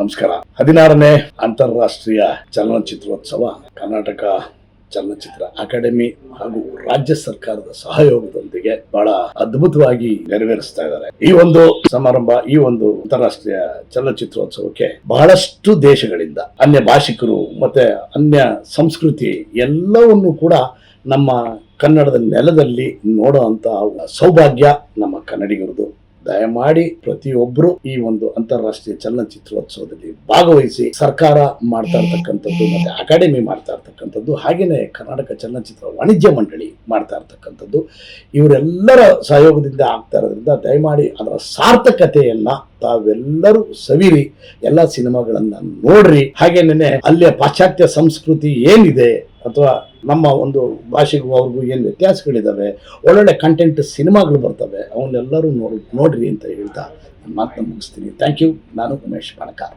ನಮಸ್ಕಾರ. ಹದಿನಾರನೇ ಅಂತಾರಾಷ್ಟ್ರೀಯ ಚಲನಚಿತ್ರೋತ್ಸವ, ಕರ್ನಾಟಕ ಚಲನಚಿತ್ರ ಅಕಾಡೆಮಿ ಹಾಗೂ ರಾಜ್ಯ ಸರ್ಕಾರದ ಸಹಯೋಗದೊಂದಿಗೆ ಬಹಳ ಅದ್ಭುತವಾಗಿ ನೆರವೇರಿಸ್ತಾ ಇದ್ದಾರೆ. ಈ ಒಂದು ಸಮಾರಂಭ, ಈ ಒಂದು ಅಂತಾರಾಷ್ಟ್ರೀಯ ಚಲನಚಿತ್ರೋತ್ಸವಕ್ಕೆ ಬಹಳಷ್ಟು ದೇಶಗಳಿಂದ ಅನ್ಯ ಭಾಷಿಕರು ಮತ್ತೆ ಅನ್ಯ ಸಂಸ್ಕೃತಿ ಎಲ್ಲವನ್ನು ಕೂಡ ನಮ್ಮ ಕನ್ನಡದ ನೆಲದಲ್ಲಿ ನೋಡೋ ಅಂತ ಸೌಭಾಗ್ಯ ನಮ್ಮ ಕನ್ನಡಿಗರದು. ದಯಮಾಡಿ ಪ್ರತಿಯೊಬ್ಬರು ಈ ಒಂದು ಅಂತಾರಾಷ್ಟ್ರೀಯ ಚಲನಚಿತ್ರೋತ್ಸವದಲ್ಲಿ ಭಾಗವಹಿಸಿ ಸರ್ಕಾರ ಮಾಡ್ತಾ ಇರ್ತಕ್ಕಂಥದ್ದು ಮತ್ತೆ ಅಕಾಡೆಮಿ ಮಾಡ್ತಾ ಇರ್ತಕ್ಕಂಥದ್ದು ಹಾಗೆಯೇ ಕರ್ನಾಟಕ ಚಲನಚಿತ್ರ ವಾಣಿಜ್ಯ ಮಂಡಳಿ ಮಾಡ್ತಾ ಇರ್ತಕ್ಕಂಥದ್ದು ಇವರೆಲ್ಲರ ಸಹಯೋಗದಿಂದ ಆಗ್ತಾ ಇರೋದ್ರಿಂದ ದಯಮಾಡಿ ಅದರ ಸಾರ್ಥಕತೆಯನ್ನ ತಾವೆಲ್ಲರೂ ಸವಿರಿ. ಎಲ್ಲ ಸಿನಿಮಾಗಳನ್ನ ನೋಡ್ರಿ. ಹಾಗೇನೆ ಅಲ್ಲಿಯ ಪಾಶ್ಚಾತ್ಯ ಸಂಸ್ಕೃತಿ ಏನಿದೆ ಅಥವಾ ನಮ್ಮ ಒಂದು ಭಾಷೆಗೂ ಅವ್ರಿಗೂ ಏನು ವ್ಯತ್ಯಾಸಗಳಿದ್ದಾವೆ ಒಳ್ಳೊಳ್ಳೆ ಕಂಟೆಂಟ್ ಸಿನಿಮಾಗಳು ಬರ್ತವೆ. ಅವನ್ನೆಲ್ಲರೂ ನೋಡಿ ನೋಡ್ರಿ ಅಂತ ಹೇಳ್ತಾ ನನ್ನ ಮಾತನ್ನ ಮುಗಿಸ್ತೀನಿ. ಥ್ಯಾಂಕ್ ಯು ನಾನು ಉಮೇಶ್ ಬಣಕಾರ್.